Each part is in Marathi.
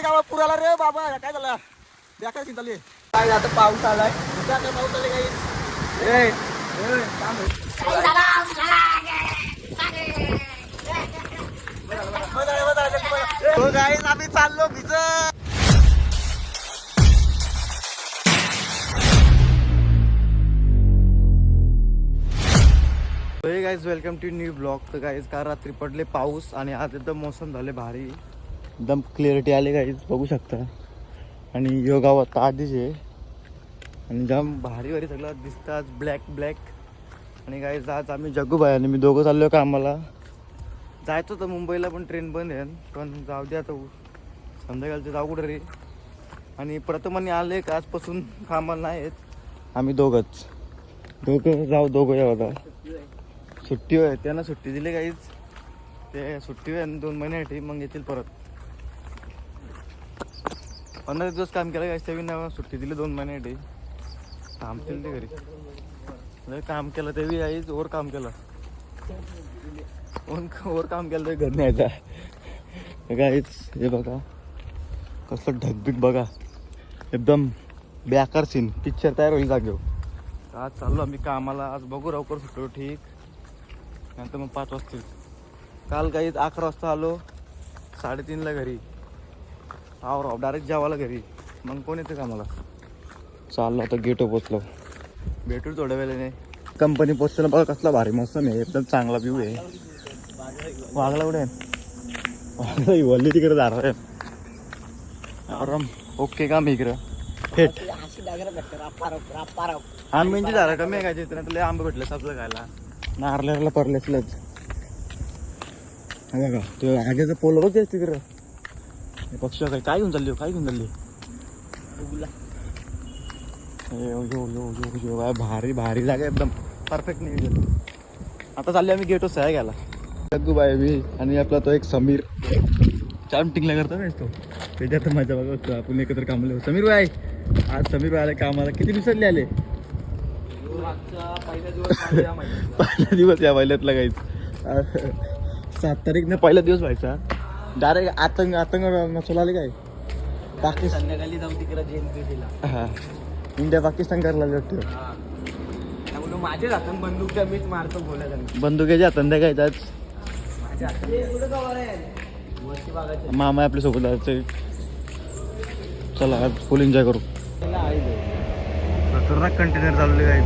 चालली गावात पुराला रे बाबा. काय झालं? बेकार चालली काय आता पाऊस आलाय. काय पाऊस चालले काही. हो आम्ही चाललो भिजत. Guys welcome to new blog तर गाईज काल रात्री पडले पाऊस आणि आज एकदम मोसम झाले भारी. एकदम क्लिअरिटी आले काही बघू शकता. आणि योगा आता आधीच आहे. आणि जाम भारी भारी सगळं दिसतात ब्लॅक ब्लॅक आणि काय आज आम्ही जग्गूबाई आणि मी दोघं चाललो कामाला. जायचं होतं मुंबईला पण ट्रेन बंद आहे. पण जाऊ द्या आता. संध्याकाळचं जाऊ कुठं रे? आणि प्रथमाने आले का आजपासून कामाला नाही आहेत आम्ही दोघंच. दोघं जाऊ दोघं या होता सुट्टी होय त्यांना सुट्टी दिली काहीच ते सुट्टी होय आणि दोन महिन्यासाठी मग येतील परत. पंधरा दिवस काम केलं काहीच ते सुट्टी दिली दोन महिन्याटी काम केलं ते घरी. लय काम केलं तेवी आईच ओर काम केलं. ओर ओर काम केलं ते घर न्यायचा गाईच हे बघा. कसं ढगबिग बघा. एकदम बेकार सीन पिक्चर तयार होईल जागेवर. आज चाललो आम्ही कामाला. आज बघू लवकर सुटलो ठीक नंतर मग पाच वाजतील. काल काही अकरा वाजता आलो. साडेतीनला घरी. आव राव डायरेक्ट जेवायला घरी. मग कोण येतं कामाला? चाललो आता गेटो पोचलो. भेटू थोड्या वेळाने. कंपनी पोचताना बघा कसला भारी मौसम आहे एकदम चांगला व्ह्यू आहे. वागला कुठे वागला वल्ली तिकडे जाणार आहे. आराम. ओके काम इकडं. थेट आंब्यांची झाडं कमी आहे का चित्र तुला आंबे भेटले सबलं खायला. नारळाला परलेसलंच. बघा तो आग्याचं पोल बघ तिकडं. पक्षी काय काय घेऊन चालली हो? काय घेऊन चालली ए, यो यो यो यो यो काय भारी भारी जागा एकदम परफेक्ट नाही आता चालली आम्ही गेटो सह्या घ्यायला जग्गूबाई मी आणि आपला तो एक समीर छान टिंगला करतो ना तो त्याच्यात माझ्या बघा होतो आपण एकत्र कामाला. समीर भाई आज समीर भाई आले कामाला किती दिवसातले आले पहिला दिवस या पहिल्यातला काहीच सात तारीख ना पहिला दिवस व्हायचा डायरेक्ट आतंक आतंक नसला आले काय? पाकिस्तान संध्याकाळी जाऊ तिकडे जेल हा. इंडिया पाकिस्तान करायला लागले वाटतं. म्हणून माझे हातून मीच मारतो बोलायला बंदुकीच्या काय आज वरती मामा आपल्यासोबत जायचं चला आज फुल एन्जॉय करू. खतरनाक कंटेनर चालले काय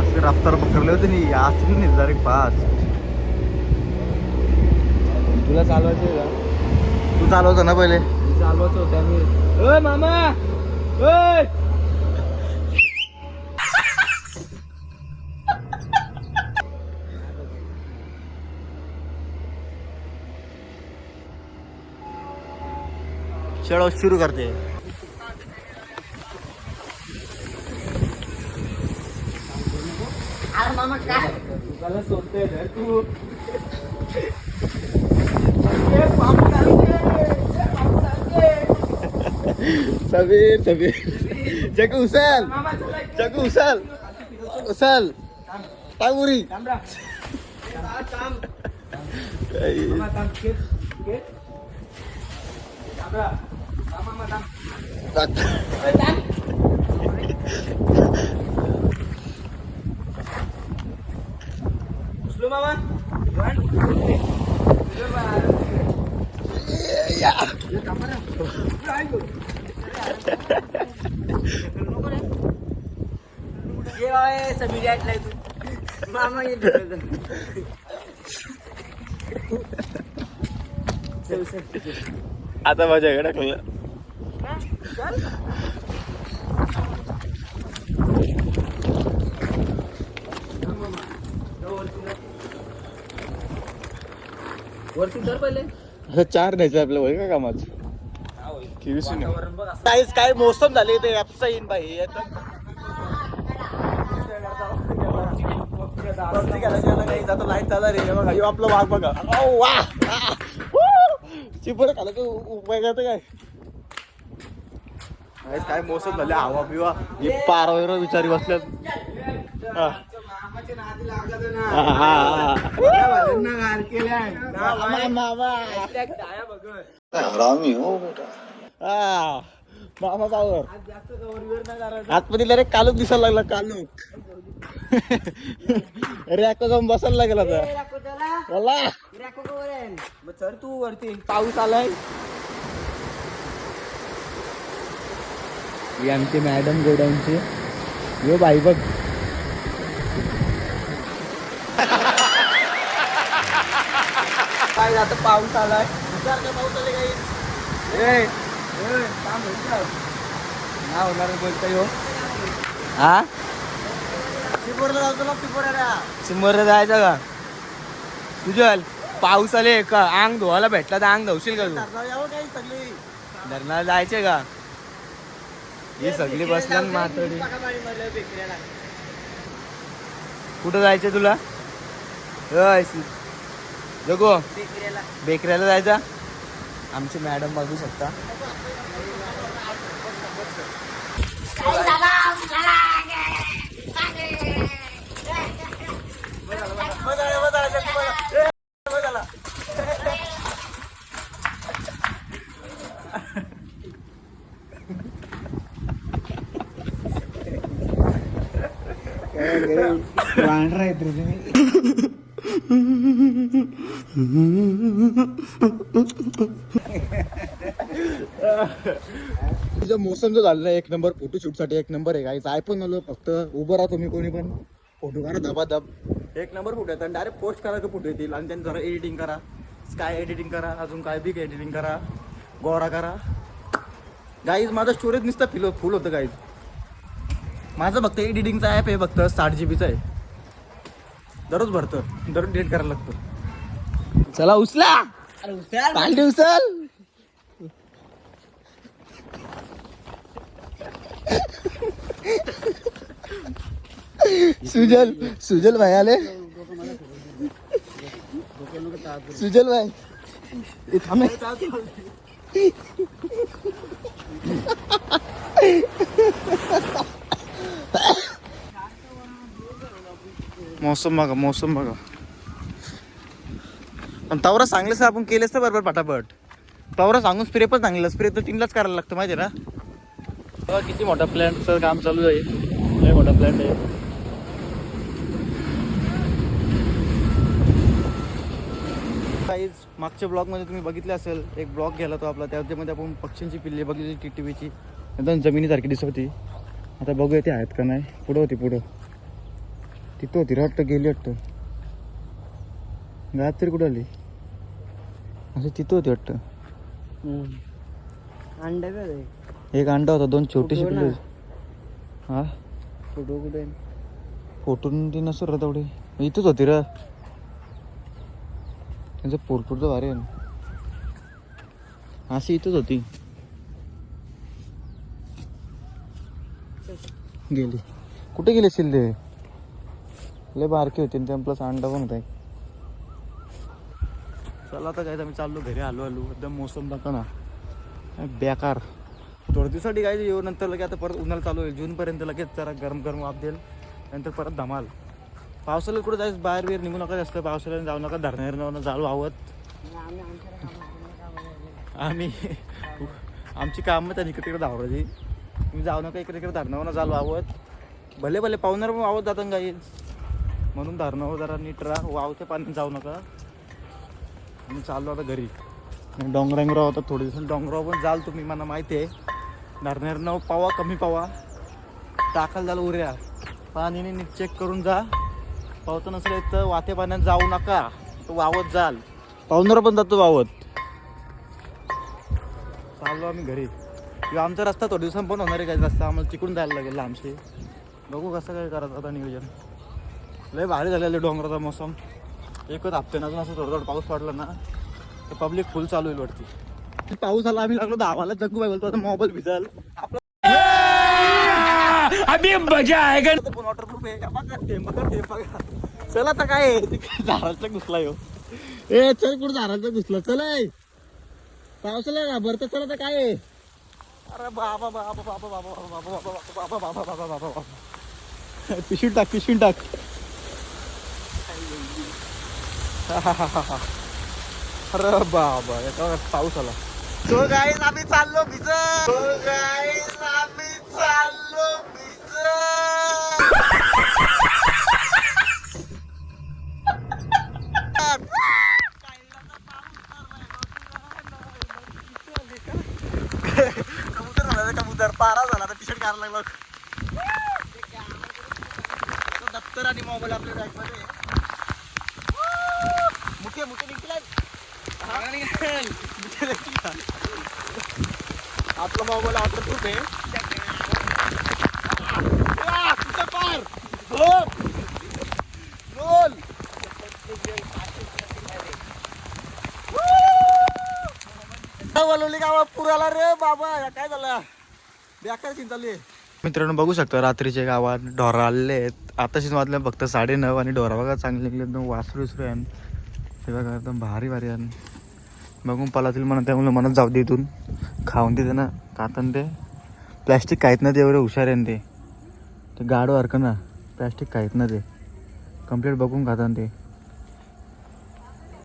असं रफ्तार पकडले होते नाही असं नाही डायरेक्ट पास तुला चालवायचं का? तू चालवतो ना पहिले. मी चालवायचं होतं मी ओय मामा! ओय चलो शुरू करते. तुला सोडतोय तू. सबीर सबीर जग उचल जग उचल उचल काय उरी मामा ये तू मामा आता माझ्या टाकलं वरती पहिले. असं चार न्यायचं आपल्या वय का कामाचं? किवीस. काहीच काय मोसम झाले ते ऍपचा येईन बाई लाइट चालणार आहे बघा येऊ आपला वाघ बघा वा चिपर खाला उपाय जातं काय काय मोसम झाले हवा बिवा हे पारावर विचारी बसल्यात मामा पावर आतमध्ये रे कालूक दिसायला लागला कालूक. रॅक जाऊन बसायला लागेल आता. आहे? मग चढ तू वरती. पाऊस आलाय. ही आमची मॅडम गोडाऊनची. यो बाई बघ. काय आता पाऊस आलाय. पाऊस आले काही ए ए, काम होईल का? ना होणार बोलतोय हो. हा? जातो ना सिमर जायचं का? तुझल पाऊस आले का? अंग धुवायला भेटला तर अंग धुशील का तू? यावं काही सगळी? धरणाला जायचे का? ही सगळी बसल्या मातडी कुठं जायचं तुला? जगो. बेकऱ्याला जायचा? आमची मॅडम बघू शकता. वांढरा रे तुम्ही तुझं मोसम जो झालेला आहे एक नंबर फोटो शूटसाठी एक नंबर आहे काही आय पण आलो फक्त उभं राहा तुम्ही कोणी पण. फोटो करा धबा धब एक नंबर फोटो येतात. डायरेक्ट पोस्ट करा फोटो येतील आणि त्यांनी जरा एडिटिंग करा. स्काय एडिटिंग करा अजून काय बिग एडिटिंग करा. गोरा करा. गाईज माझं स्टोरेज नुसतं फिल फुल होतं गाईज माझं फक्त एडिटिंगचा ॲप आहे फक्त साठ जी बीचा आहे. दररोज भरतं. दररोज डेट करायला लागतं. चला उचला. अरे उचल. सुजल सुजल भाई आले. सुजल भाई. थांब. मौसम बघा मौसम बघा. पण तवरा सांगलेस आपण केलेस तर बरोबर पटापट. तवरा सांगून स्प्रे पण सांगलेलं स्प्रे तर तीनलाच करायला लागतं माहिती आहे ना? किती मोठा प्लॅन्टचं काम चालू आहे. लय मोठा प्लॅन्ट आहे. काहीच मागच्या ब्लॉगमध्ये तुम्ही बघितले असेल एक ब्लॉग गेला तो आपला त्याच्यामध्ये आपण पक्ष्यांची पिल्ली बघितली टी टी व्हीची एकदम जमिनीसारखी दिसत होती. आता बघूया ते आहेत का नाही. पुढं होती पुढं. तिथं होती रे वाटतं गेली वाटतं. गायब तरी कुठं आली? असं तिथं होती वाटतं. अंडे काय एक अंडा होता दोन छोटीशी पिल्ले. हा? फोटो कुठे फोटून ती नसू र तेवढी. इथंच होती र. त्यांचं पोटपुटचं भारी आहे ना. अशी इथंच होती. गेली. कुठे गेले शिल्ले लय बारके होते आणि प्लस अंडा पण होता चला आता काय आम्ही चाललो घरी आलो आलो एकदम मोसम दाखव ना. बेकार. थोड्या दिवसासाठी काय येऊ नंतर लगे आता परत उन्हाळा चालू होईल. जूनपर्यंत लगेच जरा गरम गरम वाफ देईल. नंतर परत धमाल. पावसाला कुठं जायचं? बाहेर बिहेर निघू नका जास्त. पावसाळ्याने जाऊ नका धरणार जाळू आवत आम्ही आमची कामं त्या इकडे तिकडे धावरायची तुम्ही जाऊ नका इकडे तिकडे धरणावर जालू आवत भले भले पाहुणार पण वावत जातात काही. म्हणून धरणावर हो जरा नीट राहा. वावते पाण्यात जाऊ नका. आम्ही चाललो आता घरी. डोंगरांगराव होता थोडे दिवसांनी. डोंगराव पण जाल तुम्ही मला माहिती आहे. धरणारनं पावा कमी पावा. टाकाल जाल उऱ्या. पाणीने नीट चेक करून जा. पावतं नसेल तर वाते पाण्यात जाऊ नका. तो वावत जाल. पाहुणार पण जातो वावत. चाललो आम्ही घरी. किंवा आमचा रस्ता थोड्या दिवसांनी पण होणार आहे काही रस्ता आम्हाला तिकडून जायला लागेल लांबशे. बघू कसं काय करायचं आता नियोजन. लय भारी झालेलं डोंगराचा मोसम. एकच हप्त्यानं अजून असं थोडं थोडं पाऊस पडला ना तर पब्लिक फुल चालू होईल वरती. पाऊस आला आम्ही लागलो धावाला जग्गू बाई बोलतो आता मोबाईल भिजाल. अभी मजा आएगा वॉटरप्रूफ आहे बघा ते बघा ते बघा चल आता काय आहे? झाडाचा घुसला यो ए चल कुठं झाडाचा घुसला चल ए. पावसाला घाबरत चल आता काय आहे? अरे बाबा बाबा बाबा बाबा बाबा बाबा बाबा बाबा बाबा बाबा बाबा बाबा पिशून टाक पिशून टाक अरे बाबा याचा पाऊस आला सो गाईज आम्ही चाललो भिजत सो गाईज आम्ही चाललो कबूतर झाला कबूतर पारा झाला टी शर्ट घालायला लागला. दप्तर आणि मोबाईल आपल्या बॅग मुके मुके निघतील आपला मोबाईल आपलं खूप आहे आ, तुझा पार गावा पुराला रे बाबा काय झालं? बेकार सीन मित्रांनो बघू शकता रात्रीच्या गावात ढोरा आलेले आहेत. आताशीच वाजले फक्त साडे नऊ आणि ढोरा बघा चांगले निघले एकदम वासरू विसरू आहे ते बघा एकदम भारी भारी आहे बघून पलातील म्हणत त्यामुळे म्हणत जाऊ दे इथून. खाऊन देते ना कातन ते. प्लॅस्टिक काहीत ना ते एवढे हुशार आहे ना ते. ते गाडो हरकं ना. प्लॅस्टिक काहीत ना ते कंप्लीट बघून खातात ते.